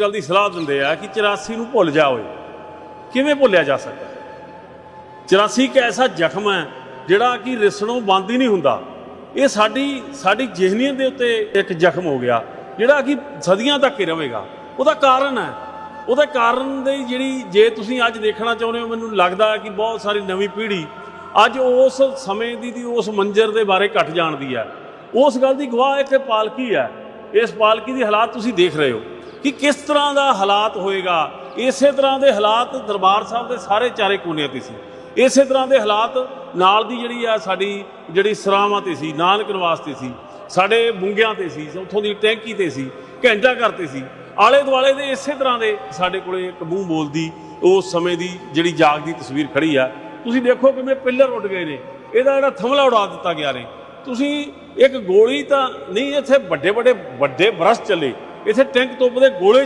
ਗੱਲ ਦੀ ਸਲਾਹ ਦਿੰਦੇ ਆ ਕਿ 84 ਨੂੰ ਭੁੱਲ ਜਾ ਓਏ ਕਿਵੇਂ ਭੁੱਲਿਆ ਜਾ ਸਕਦਾ? 84 ਇੱਕ ਐਸਾ ਜ਼ਖਮ ਹੈ ਜਿਹੜਾ ਕਿ ਰਿਸਣੋਂ ਬੰਦ ਹੀ ਨਹੀਂ ਹੁੰਦਾ। ਇਹ ਸਾਡੀ ਸਾਡੀ ਜ਼ਿਹਨੀਅਤ ਦੇ ਉੱਤੇ ਇੱਕ ਜ਼ਖਮ ਹੋ ਗਿਆ, ਜਿਹੜਾ ਕਿ ਸਦੀਆਂ ਤੱਕ ਹੀ ਰਹੇਗਾ। ਉਹਦਾ ਕਾਰਨ ਹੈ। ਉਹਦਾ ਕਾਰਨ ਦੇ ਜਿਹੜੀ ਜੇ ਤੁਸੀਂ ਅੱਜ ਦੇਖਣਾ ਚਾਹੁੰਦੇ ਹੋ, ਮੈਨੂੰ ਲੱਗਦਾ ਹੈ ਕਿ ਬਹੁਤ ਸਾਰੀ ਨਵੀਂ ਪੀੜ੍ਹੀ ਅੱਜ ਉਸ ਸਮੇਂ ਦੀ ਦੀ ਉਸ ਮੰਜ਼ਰ ਦੇ ਬਾਰੇ ਘੱਟ ਜਾਣਦੀ ਹੈ। ਉਸ ਗੱਲ ਦੀ ਗਵਾਹ ਇੱਥੇ ਪਾਲਕੀ ਹੈ। ਇਸ ਪਾਲਕੀ ਦੀ ਹਾਲਾਤ ਤੁਸੀਂ ਦੇਖ ਰਹੇ ਹੋ। ਕਿ ਕਿਸ ਤਰ੍ਹਾਂ ਦਾ ਹਾਲਾਤ ਹੋਏਗਾ? ਇਸੇ ਤਰ੍ਹਾਂ ਦੇ ਹਾਲਾਤ ਦਰਬਾਰ ਸਾਹਿਬ ਦੇ ਸਾਰੇ ਚਾਰੇ ਕੋਨਿਆਂ ਤੇ ਸੀ। ਇਸੇ ਤਰ੍ਹਾਂ ਦੇ ਹਾਲਾਤ ਨਾਲ ਦੀ ਜਿਹੜੀ ਆ ਸਾਡੀ ਜਿਹੜੀ ਸਰਾਵਾਂ ਤੇ ਸੀ ਨਾਨਕ ਨਿਵਾਸ ਤੇ ਸੀ, ਸਾਡੇ ਬੁੰਗਿਆਂ ਤੇ ਸੀ, ਉੱਥੋਂ ਦੀ ਟੈਂਕੀ ਤੇ ਸੀ, ਘੰਟਾ ਘਰ ਤੇ ਸੀ। ਆਲੇ ਦੁਆਲੇ ਦੇ ਇਸੇ ਤਰ੍ਹਾਂ ਦੇ ਸਾਡੇ ਕੋਲੇ ਇੱਕ ਮੂੰਹ ਬੋਲਦੀ ਉਸ ਸਮੇਂ ਦੀ ਜਿਹੜੀ ਜਾਗਦੀ ਤਸਵੀਰ ਖੜੀ ਆ। ਤੁਸੀਂ ਦੇਖੋ ਕਿਵੇਂ ਪਿੱਲਰ ਉੱਡ ਗਏ ਨੇ। ਇਹਦਾ ਜਿਹੜਾ ਥਮਲਾ ਉਡਾ ਦਿੱਤਾ ਗਿਆ ਨੇ। ਤੁਸੀਂ ਇੱਕ ਗੋਲੀ ਤਾਂ ਨਹੀਂ, ਇੱਥੇ ਵੱਡੇ ਵੱਡੇ ਵੱਡੇ ਬਰਸ ਚੱਲੇ। ਇੱਥੇ ਟੈਂਕ ਤੋਪ ਦੇ ਗੋਲੇ